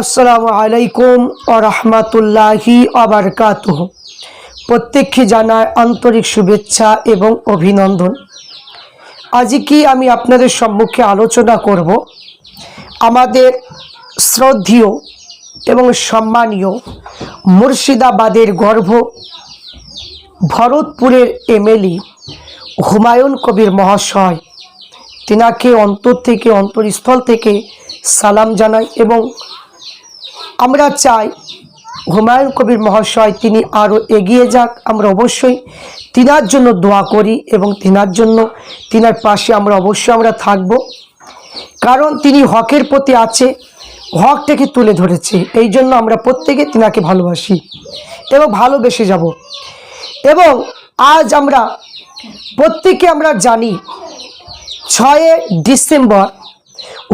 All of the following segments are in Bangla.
আসসালামু আলাইকুম ও রহমতুল্লাহি আবরকাতুহ প্রত্যেককে জানায় আন্তরিক শুভেচ্ছা এবং অভিনন্দন। আজকে আমি আপনাদের সম্মুখে আলোচনা করব? আমাদের শ্রদ্ধেয় এবং সম্মানীয় মুর্শিদাবাদের গর্ভ ভরতপুরের এমএলএ হুমায়ুন কবির মহাশয়। তিনাকে অন্তর থেকে, অন্তরস্থল থেকে সালাম জানাই এবং আমরা চাই হুমায়ুন কবির মহাশয় তিনি আরও এগিয়ে যাক। আমরা অবশ্যই তিনার জন্য দোয়া করি এবং তিনার জন্য, তিনার পাশে আমরা অবশ্যই আমরা থাকব। কারণ তিনি হকের প্রতি আছে, হকটাকে তুলে ধরেছে। এই জন্য আমরা প্রত্যেকে তিনাকে ভালোবাসি এবং ভালোবেসে যাব। এবং আজ আমরা প্রত্যেকে আমরা জানি, ছয়ে ডিসেম্বর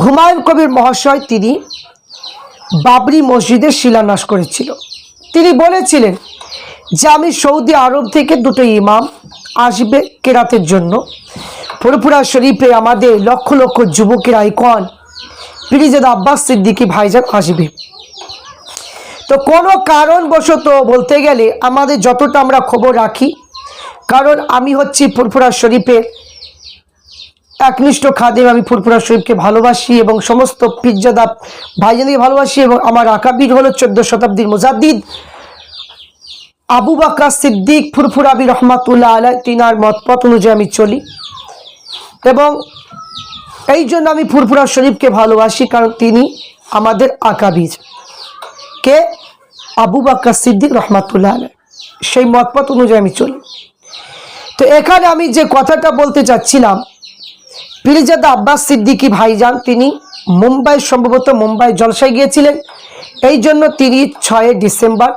হুমায়ুন কবির মহাশয় তিনি বাবরি মসজিদের শিলান্যাস করেছিল। তিনি বলেছিলেন, যে আমি সৌদি আরব থেকে দুটো ইমাম আসবে কেরাতের জন্য। ফুরফুরা শরীফে আমাদের লক্ষ লক্ষ যুবকের আইকন পিরিজাদ আব্বাস সিদ্দিকি ভাইজান আসবে। তো কোনো কারণবশত বলতে গেলে আমাদের যতটা আমরা খবর রাখি, কারণ আমি হচ্ছি ফুরফুরা শরীফের একনিষ্ঠ খাদেম, আমি ফুরফুরা শরীফকে ভালোবাসি এবং সমস্ত পিজ্জাদা ভাইজানকে ভালোবাসি এবং আমার আকাবির হলো চোদ্দ শতাব্দীর মোজাদ্দিদ। আবু বাকরা সিদ্দিক ফুরফুরাবি রহমাতুল্লাহ আলাই, তিনার মতপথ অনুযায়ী আমি চলি। এবং এই জন্য আমি ফুরফুরা শরীফকে ভালোবাসি কারণ তিনি আমাদের আকাবির। কে? আবু বাকরা সিদ্দিক রহমাতুল্লাহ আলাই। সেই মতপথ অনুযায়ী আমি চলি। তো এখানে আমি যে কথাটা বলতে চাচ্ছিলাম পিরিজাদা আব্বাস সিদ্দিকী ভাইজান, তিনি মুম্বাই, সম্ভবত মুম্বাই জলসায় গিয়েছিলেন। এই জন্য তিনি ছয় ডিসেম্বর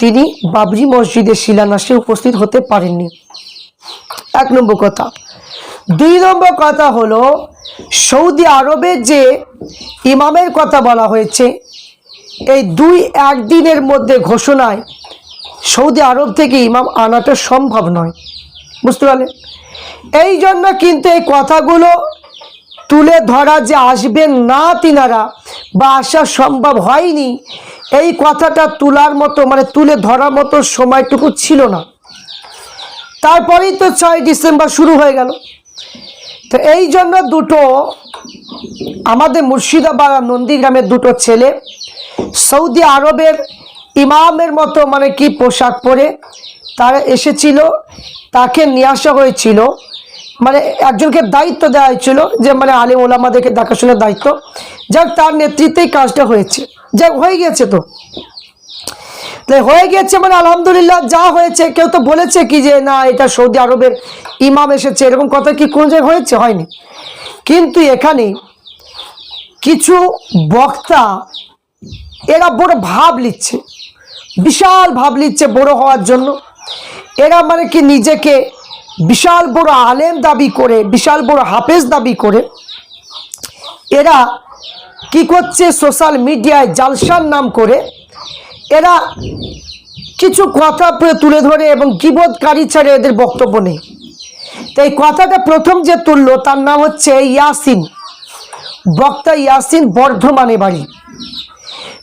তিনি বাবরি মসজিদের শিলান্যাসে উপস্থিত হতে পারেননি। এক নম্বর কথা। দুই নম্বর কথা হলো, সৌদি আরবে যে ইমামের কথা বলা হয়েছে, এই দুই একদিনের মধ্যে ঘোষণায় সৌদি আরব থেকে ইমাম আনাটা সম্ভব নয়। বুঝতে পারলেন? এই জন্য কিন্তু এই কথাগুলো তুলে ধরা যে আসবেন না তিনারা বা আসা সম্ভব হয়নি, এই কথাটা তোলার মতো মানে তুলে ধরার মতো সময়টুকু ছিল না। তারপরেই তো ছয় ডিসেম্বর শুরু হয়ে গেল। তো এই জন্য দুটো আমাদের মুর্শিদাবাদ আর নন্দীগ্রামের দুটো ছেলে, সৌদি আরবের ইমামের মতো মানে কি পোশাক পরে তারা এসেছিল, তাকে নিয়ে আসা হয়েছিল। মানে একজনকে দায়িত্ব দেওয়া হয়েছিল যে মানে আলিম ওলামাদেরকে দেখাশোনার দায়িত্ব। যাক, তার নেতৃত্বেই কাজটা হয়েছে। যাক, হয়ে গেছে তো। তাই হয়ে গেছে মানে আলহামদুলিল্লাহ যা হয়েছে, কেউ তো বলেছে কি যে না, এটা সৌদি আরবের ইমাম এসেছে, এরকম কথা কি কোন জায়গায় হয়েছে? হয়নি। কিন্তু এখানে কিছু বক্তা এরা বড় ভাব লিচ্ছে বিশাল ভাব লিচ্ছে বড় হওয়ার জন্য। এরা মানে কি নিজেকে বিশাল বড় আলেম দাবি করে, বিশাল বড় হাফেজ দাবি করে, এরা কি করছে? সোশ্যাল মিডিয়ায় জালসার নাম করে, এরা কিছু কথা তুলে ধরে এবং কিবোধকারী ছাড়ে এদের বক্তব্য নেই। তো এই কথাটা প্রথম যে তুললো, তার নাম হচ্ছে ইয়াসিন। বক্তা ইয়াসিন বর্ধমানে বাড়ি।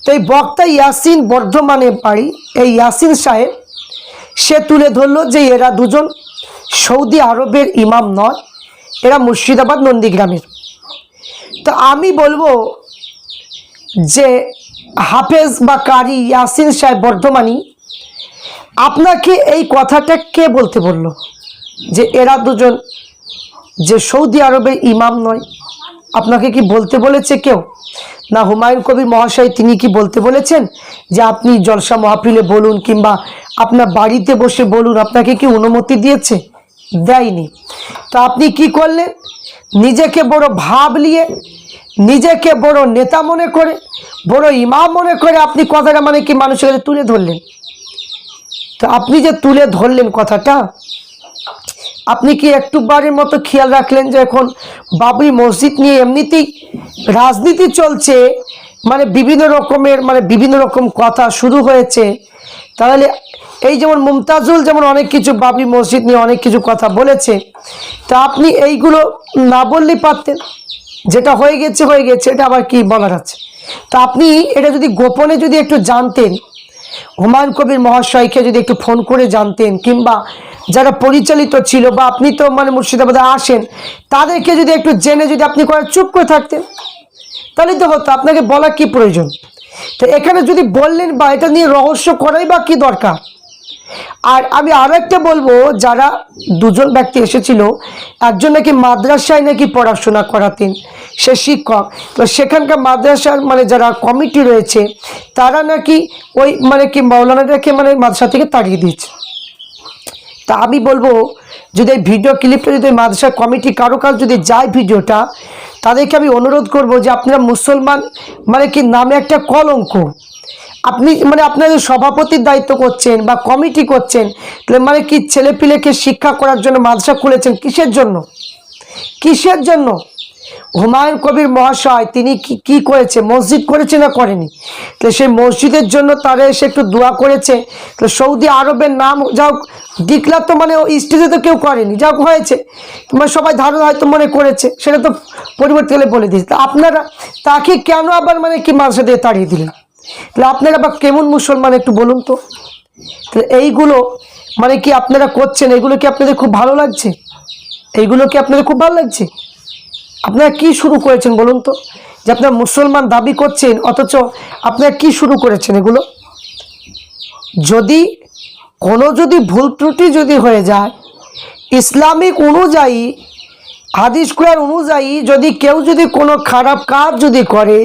তো এই বক্তা ইয়াসিন বর্ধমানে বাড়ি, এই ইয়াসিন সাহেব, সে তুলে ধরলো যে এরা দুজন সৌদি আরবের ইমাম নয় এরা মুর্শিদাবাদ নন্দীগ্রামের। তো আমি বলব যে হাফেজ বা কারি ইয়াসিন সাহেব বর্ধমানি, আপনাকে এই কথাটা কে বলতে বলল? যে এরা দুজন যে সৌদি আরবের ইমাম নয়, আপনাকে কি বলতে বলেছে কেউ? না হুমায়ুন কবির মহাশয় তিনি কি বলতে বলেছেন? যে আপনি জলসা মহাফিলে বলুন কিংবা আপনার বাড়িতে বসে বলুন, আপনাকে কি অনুমতি দিয়েছে? দেয়নি। তো আপনি কি করলেন? নিজেকে বড় ভাব নিয়ে, নিজেকে বড় নেতা মনে করে, বড় ইমাম মনে করে আপনি কথাটা মানে কি মানুষের কাছে তুলে ধরলেন? তো আপনি যে তুলে ধরলেন কথাটা, আপনি কি একটু বারের মতো খেয়াল রাখলেন যে এখন বাবরি মসজিদ নিয়ে এমনিতেই রাজনীতি চলছে মানে বিভিন্ন রকমের মানে বিভিন্ন রকম কথা শুরু হয়েছে, তাহলে এই যেমন মুমতাজুল যেমন অনেক কিছু বাবরি মসজিদ নিয়ে অনেক কিছু কথা বলেছে, তা আপনি এইগুলো না বললেই পারতেন। যেটা হয়ে গেছে হয়ে গেছে, এটা আবার কি বলার আছে তা আপনি এটা যদি গোপনে যদি একটু জানতেন, হুমায়ুন কবির মহাশয়কে যদি একটু ফোন করে জানতেন, কিংবা যারা পরিচালিত ছিল বা আপনি তো মানে মুর্শিদাবাদে আসেন, তাদেরকে যদি একটু জেনে যদি আপনি করে চুপ করে থাকতেন, তাহলে তো হতো, আপনাকে বলা কি প্রয়োজন? তো এখানে যদি বললেন বা এটা নিয়ে রহস্য করাই বা কি দরকার? আর আমি আরও একটা বলব, যারা দুজন ব্যক্তি এসেছিল, একজন নাকি মাদ্রাসায় নাকি পড়াশোনা করাতেন, সে শিক্ষক। তো সেখানকার মাদ্রাসার মানে যারা কমিটি রয়েছে, তারা নাকি ওই মানে কি মৌলানাটাকে মানে মাদ্রাসা থেকে তাড়িয়ে দিয়েছে। তা আমি বলব, যদি এই ভিডিও ক্লিপটা যদি মাদ্রাসা কমিটি কারও কাজ যদি যায় ভিডিওটা, তাদেরকে আমি অনুরোধ করব যে আপনারা মুসলমান মানে কি নামে একটা কলঙ্ক আপনি মানে আপনাদের সভাপতির দায়িত্ব করছেন বা কমিটি করছেন তাহলে মানে কি ছেলেপিলেকে শিক্ষা করার জন্য মাদ্রাসা খুলেছেন কিসের জন্য? কিসের জন্য? হুমায়ুন কবির মহাশয়, তিনি কি কি করেছে? মসজিদ করেছে না করেনি? তো সেই মসজিদের জন্য তারা এসে একটু দোয়া করেছে। তো সৌদি আরবের নাম যাও ডিক্লার তো মানে স্টেজে তো কেউ করেনি যাও হয়েছে। মানে সবাই ধারণা হয়তো মনে করেছে, সেটা তো পরিবর্তে বলে দিয়েছে তা আপনারা, তাকে কেন আবার মানে কি মাদ্রাসা দিয়ে তাড়িয়ে দিলেন? তাহলে আপনারা বা কেমন মুসলমান একটু বলুন তো? তাহলে এইগুলো মানে কি আপনারা করছেন এগুলো কি আপনাদের খুব ভালো লাগছে? এইগুলো কি আপনাদের খুব ভালো লাগছে? আপনারা কি শুরু করেছেন বলুন তো? যে আপনারা মুসলমান দাবি করছেন, অথচ আপনারা কি শুরু করেছেন এগুলো? যদি, কোনো যদি ভুল ত্রুটি যদি হয়ে যায়, ইসলামিক অনুযায়ী, হাদিস কোরআন অনুযায়ী যদি কেউ যদি কোনো খারাপ কাজ যদি করে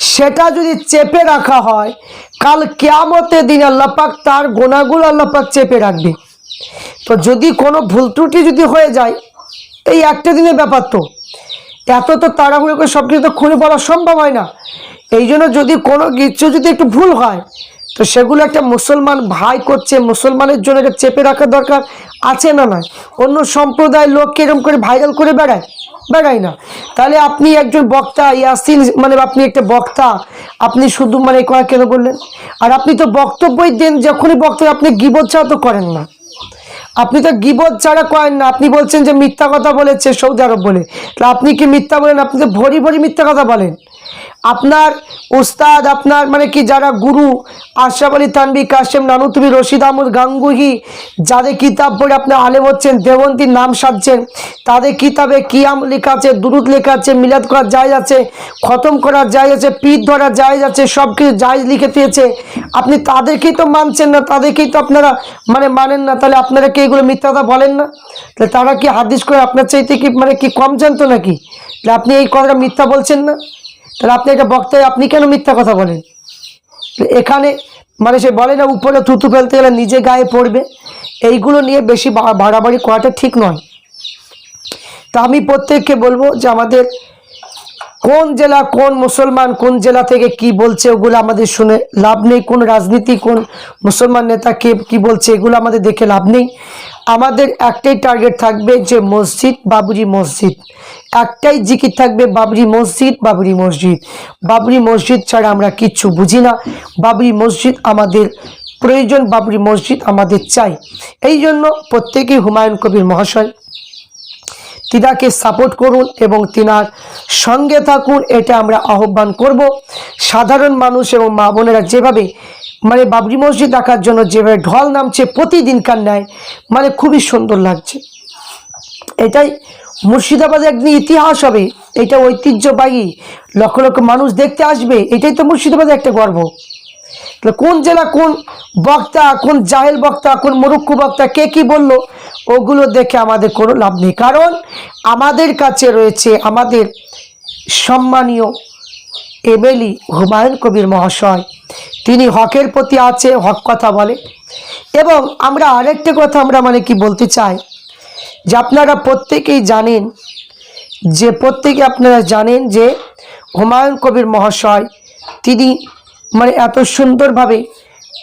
সেটা যদি চেপে রাখা হয়, কাল কেয়ামতে দিন আল্লাপাক তার গোনাগুলো আল্লাপাক চেপে রাখবে। তো যদি কোনো ভুল ত্রুটি যদি হয়ে যায়, এই একটা দিনের ব্যাপার তো। এত তো তাড়াহুড়ো করে সব কিছু তো খুলে বলা সম্ভব হয় না। এই জন্য যদি কোনো কিছু যদি একটু ভুল হয় তো সেগুলো একটা মুসলমান ভাই করছে, মুসলমানের জন্য এটা চেপে রাখা দরকার, আছে না নয় অন্য সম্প্রদায়ের লোককে এরকম করে ভাইরাল করে বেড়ায়? বেড়ায় না। তাহলে আপনি একজন বক্তা, ইয়াসিন মানে আপনি একটা বক্তা, আপনি শুধু মানে করা কেন বললেন? আর আপনি তো বক্তব্যই দেন, যখনই বক্তব্য আপনি গিবত ছাড়া তো করেন না। আপনি তো গিবত ছাড়া করেন না। আপনি বলছেন যে মিথ্যা কথা বলেছে সৌদি আরব বলে। তাহলে আপনি কি মিথ্যা বলেন? আপনি তো ভরি ভরি মিথ্যা কথা বলেন। আপনার উস্তাদ, আপনার মানে কি যারা গুরু, আশরাফ আলী তানবি কাশেম নানুতুবি রশিদ আহমদ গাঙ্গুহি, যাদের কিতাব পড়ে আপনি আলেম হচ্ছেন দেবন্তীর নাম সাজছেন, তাদের কিতাবে কিয়াম লেখা আছে, দুরুদ লেখা আছে, মিলাদ করার জায়জ আছে, খতম করার জায়জ আছে পিঠ ধরার জায়জ আছে সব কিছু জায়জ লিখে দিয়েছে। আপনি তাদেরকেই তো মানছেন না, তাদেরকেই তো আপনারা মানে মানেন না, তাহলে আপনারা কি এগুলো মিথ্যা কথা বলেন না? তাহলে তারা কি হাদিস করে আপনার চাইতে কি মানে কি কম জানতো নাকি? তাহলে আপনি এই কথাটা মিথ্যা বলছেন না? তাহলে আপনি একটা বক্তায় আপনি কেন মিথ্যা কথা বলেন? এখানে মানে সে বলে না, উপরে থুতু ফেলতে গেলে নিজে গায়ে পড়বে। এইগুলো নিয়ে বেশি বাড়াবাড়ি করাটা ঠিক নয়। তা আমি প্রত্যেককে বলব যে আমাদের কোন জেলা, কোন মুসলমান, কোন জেলা থেকে কি বলছে, ওগুলো আমাদের শুনে লাভ নেই। কোন রাজনীতি, কোন মুসলমান নেতা কে কি বলছে, এগুলো আমাদের দেখে লাভ নেই। আমাদের একটাই টার্গেট থাকবে যে মসজিদ, বাবরি মসজিদ। একটাই জিকির থাকবে বাবরি মসজিদ বাবরি মসজিদ। বাবরি মসজিদ ছাড়া আমরা কিচ্ছু বুঝি না। বাবরি মসজিদ আমাদের প্রয়োজন, বাবরি মসজিদ আমাদের চাই। এই জন্য প্রত্যেকেই হুমায়ুন কবির মহাশয় তিনাকে সাপোর্ট করুন এবং তিনার সঙ্গে থাকুন, এটা আমরা আহ্বান করব। সাধারণ মানুষ এবং মা বোনেরা যেভাবে মানে বাবরি মসজিদ দেখার জন্য যেভাবে ঢল নামছে প্রতিদিনকার ন্যায় মানে খুবই সুন্দর লাগছে। এটাই মুর্শিদাবাদে একদিন ইতিহাস হবে, এটা ঐতিহ্যবাহী, লক্ষ লক্ষ মানুষ দেখতে আসবে, এটাই তো মুর্শিদাবাদের একটা গর্ব। কোন জেলা কোন বক্তা, কোন জাহেল বক্তা, কোন মুরুক্কু বক্তা, কে কি বলল ওগুলো দেখে আমাদের কোনো লাভ নেই। কারণ আমাদের কাছে রয়েছে আমাদের সম্মানীয় এমএলই হুমায়ুন কবির মহাশয়। তিনি হকের প্রতি আছে, হক কথা বলে। এবং আমরা আরেকটা কথা আমরা মানে কি বলতে চাই, যে আপনারা প্রত্যেকেই জানেন, যে প্রত্যেকে আপনারা জানেন যে হুমায়ুন কবির মহাশয়, তিনি মানে এত সুন্দরভাবে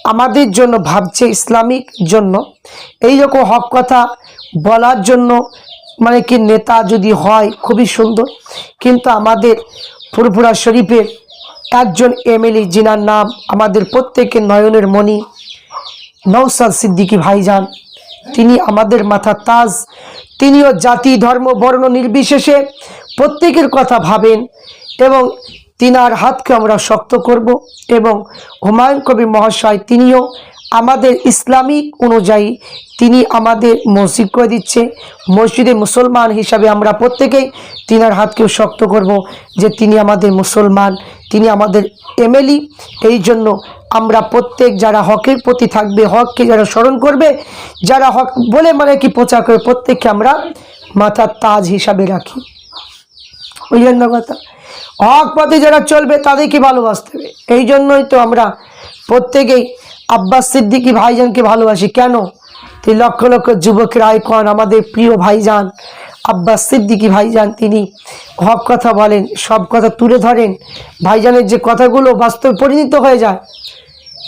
আমাদের জন্য ভাবছে ইসলামিক জন্য। এই রকম হক কথা বলার জন্য মানে কি নেতা যদি হয় খুবই সুন্দর। কিন্তু আমাদের ফুরফুরা শরীফের একজন এমএলএ যিনার নাম আমাদের প্রত্যেকের নয়নের মণি নৌসাদ সিদ্দিকী ভাইজান। তিনি আমাদের মাথার তাজ। তিনিও জাতি, ধর্ম, বর্ণ নির্বিশেষে প্রত্যেকের কথা ভাবেন এবং তিনার হাতকে আমরা শক্ত করব এবং হুমায়ুন কবির মহাশয় তিনিও আমাদের ইসলামিক অনুযায়ী তিনি আমাদের মসজিদ করে দিচ্ছে। মসজিদে মুসলমান হিসাবে আমরা প্রত্যেকেই তিনার হাতকেও শক্ত করব যে তিনি আমাদের মুসলমান, তিনি আমাদের এমএলই এই জন্য আমরা প্রত্যেক যারা হকের প্রতি থাকবে, হককে যারা স্মরণ করবে, যারা হক বলে মানে কি প্রচার করে, প্রত্যেককে আমরা মাথার তাজ হিসাবে রাখি। বুঝলেন না কথা? হক পথে যারা চলবে তাদেরকে ভালোবাসতে হবে। এই জন্যই তো আমরা প্রত্যেকেই আব্বাস সিদ্দিকী ভাইজানকে ভালোবাসি। কেন? তিনি লক্ষ লক্ষ যুবকের আইকন, আমাদের প্রিয় ভাইজান আব্বাস সিদ্দিকী ভাইজান, তিনি হক কথা বলেন, সব কথা তুলে ধরেন। ভাইজানের যে কথাগুলো বাস্তবে পরিণত হয়ে যায়।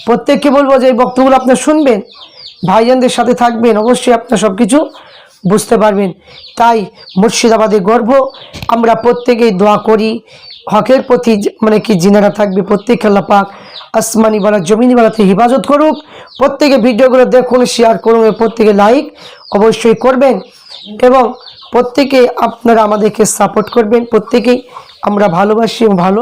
প্রত্যেককে বলব যে এই বক্তব্যগুলো আপনার শুনবেন, ভাইজানদের সাথে থাকবেন, অবশ্যই আপনার সব কিছু বুঝতে পারবেন। তাই মুর্শিদাবাদে গর্ব। আমরা প্রত্যেকেই দোয়া করি। হকের প্রতি মানে কি জিনারা থাকবে প্রত্যেক আল্লাহ পাক আসমানি বালা, জমিনি বালাতে হিফাজত করুক। প্রত্যেকে ভিডিওগুলো দেখুন শেয়ার করুন, প্রত্যেকে লাইক অবশ্যই করবেন। এবং প্রত্যেকে আপনারা আমাদেরকে সাপোর্ট করবেন। প্রত্যেকেই আমরা ভালোবাসি এবং ভালো